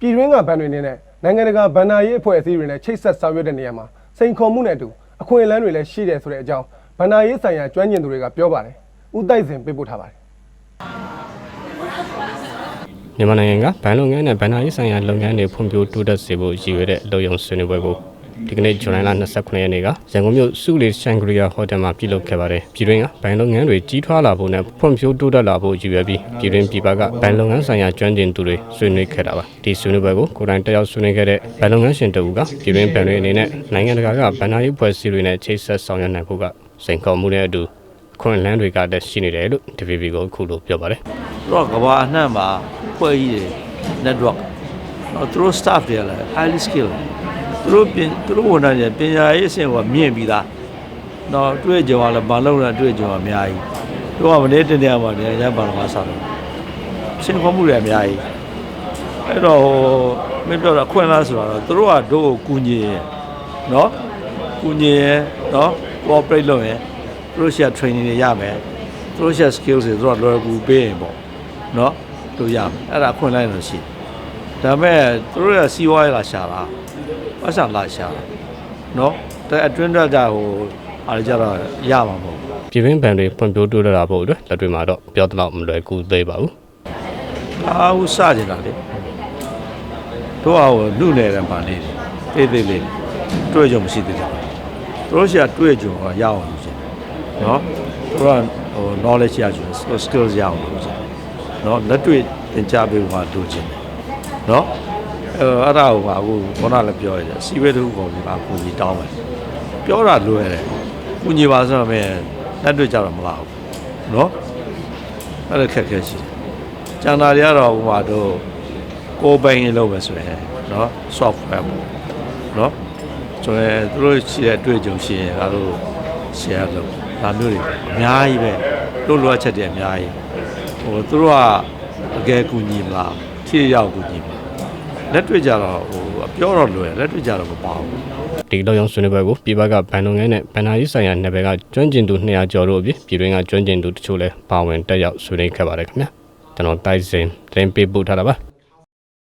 ပြည်တွင်းကဘဏ်တွေနဲ့နိုင်ငံတကာဘဏ္ဍာရေးအဖွဲ့အစည်းတွေနဲ့ချိတ်ဆက်ဆောင်ရွက်တဲ့နေရာမှာစိန်ခေါ်မှုနဲ့အတူအခွင့်အလမ်းတွေလည်းရှိတယ်ဆိုတဲ့အကြောင်းဘဏ္ဍာရေးဆိုင်ရာကျွမ်းကျင်သူတွေကပြောပါတယ်။ဦးတိုက်စင်ပေးပို့ထားပါတယ်။မြန်မာနိုင်ငံကဘဏ်လုပ်ငန်းနဲ့ဘဏ္ဍာရေးဆိုင်ရာလုပ်ငန်းတွေဖွံ့ဖြိုးတိုးတက်စေဖို့ရည်ရွယ်တဲ့လုံယုံဆွေးနွေးပွဲကို ဒီကနေ့ဇွန်လ29ရက်နေ့ကရန်ကုန်မြို့စုလီရှန်ဂရီယာဟိုတယ်မှာပြုလုပ်ခဲ့ပါတယ်။ပြည်တွင်းကဘဏ်လုပ်ငန်းတွေကြီးထွားလာဖို့နဲ့ဖွံ့ဖြိုးတိုးတက်လာဖို့ရည်ရွယ်ပြီးပြည်တွင်းပြည်ပကဘဏ်လုပ်ငန်းဆိုင်ရာကျွမ်းကျင်သူတွေဆွေးနွေးခဲ့တာပါ။ဒီဆွေးနွေးပွဲကိုကိုယ်တိုင်တက်ရောက်ဆွေးနွေးခဲ့တဲ့ဘဏ်လုပ်ငန်းရှင်တဦးကပြည်တွင်းဘဏ်တွေအနေနဲ့နိုင်ငံတကာကဘဏ္ဍာရေးဖွဲ့စည်းတွေနဲ့ချိတ်ဆက်ဆောင်ရွက်နိုင်ဖို့ကစိန်ခေါ်မှုနဲ့အတူခွင့်လန်းတွေကတက်ရှိနေတယ်လို့ DVB ကိုအခုလိုပြောပါတယ်။သူတို့ကကဘာအနှံ့မှာဖွဲ့ကြီးတယ် network တော့သူတို့ staff တွေကလည်း highly skilled သူတို့ပြင်သူတို့ဝန်ထမ်းတွေပညာရေးအဆင့်ကမြင့်ပြီးသားတော့တွေ့ကြုံကလည်းဘာလို့လဲတွေ့ကြုံကအများကြီးတို့ကမနေ့တနေ့မှနေရဘာလို့မဆောက်လို့ရှင်းခေါ်မှုတွေအများကြီးအဲ့တော့ဟိုမင်းပြောတာခွင့်လားဆိုတော့သူတို့ကတို့ကိုကူညီရင်နော်ကူညီရင်နော် cooperate လုပ်ရင်သူတို့ရှာ training တွေရမယ်သူတို့ရှာ skills တွေသူတို့ကလွယ်ကူပေးရင်ပေါ့နော်တို့ရမယ်အဲ့ဒါအခွင့်အလိုက်လို့ရှိတယ် ဒါပေမဲ့သူတို့ရဲ့စီးပွားရေးလာရှာတာပတ်စံလာရှာတာနော်တဲ့အတွင်းတော့ကြဟိုအားကြတော့ရမှာမဟုတ်ဘူးပြည်တွင်းဘဏ်တွေဖွံ့ဖြိုးတိုးတက်လာဖို့အတွက်လက်တွေ့မှာတော့ပြောသလောက်မလွယ်ကူသေးပါဘူးအားဟုစကြတာလေတို့ဟာဟိုနှုတ်နေတဲ့ဗန်လေးတွေသေးသေးလေးတွေ့ကြုံမရှိသေးတယ်သူတို့ရှာတွေ့ကြုံကရအောင်လို့ရှင်နော်သူတို့ကဟို knowledge ရကြုံ skills ရအောင်လို့ရှင်နော်လက်တွေ့သင်ကြားပေးဖို့လိုချင်တယ် နော်အဲ့ဒါဟိုပါအခုခေါင်းကလည်းပြောရတယ်စီဝဲတူပုံပြီးပါကိုကြီးတောင်းမယ်ပြောတာလွယ်တယ်ကိုကြီးပါဆိုတော့မင်းလက်တွေ့ကြတော့မလာဘူးနော်အဲ့ဒါခက်ခဲရှိတယ်ကျန်တာတွေကတော့ဟိုပါတော့ကိုပိုင်လို့ပဲဆိုရင်နော် software ပေါ့နော်ကျွန်တော်သူတို့ရှိတဲ့တွေ့ကြုံရှိရင်ဒါတို့ share လုပ်ဒါမျိုးတွေအများကြီးပဲတို့လိုအပ်ချက်တွေအများကြီးဟိုသူတို့ကအကယ်ကူညီမလားထိရောက်ကူညီမလား လက်တွေ့ကြတော့ဟိုအပြောတော့လွယ်လက်တွေ့ကြတော့မပါဘူးဒီလောက်ရောင်းဆွေးနွေးပွဲကိုပြည်ပကဘဏ်လုပ်ငန်းနဲ့ဘဏ္ဍာရေးဆိုင်ရာနယ်ပယ်ကကျွမ်းကျင်သူ200ကျော်တို့အပြင်ပြည်တွင်းကကျွမ်းကျင်သူတချို့လည်းပါဝင်တက်ရောက်ဆွေးနွေးခဲ့ပါတယ်ခင်ဗျာကျွန်တော်တိုက်စင်တင်ပေးပို့ထားတာပါ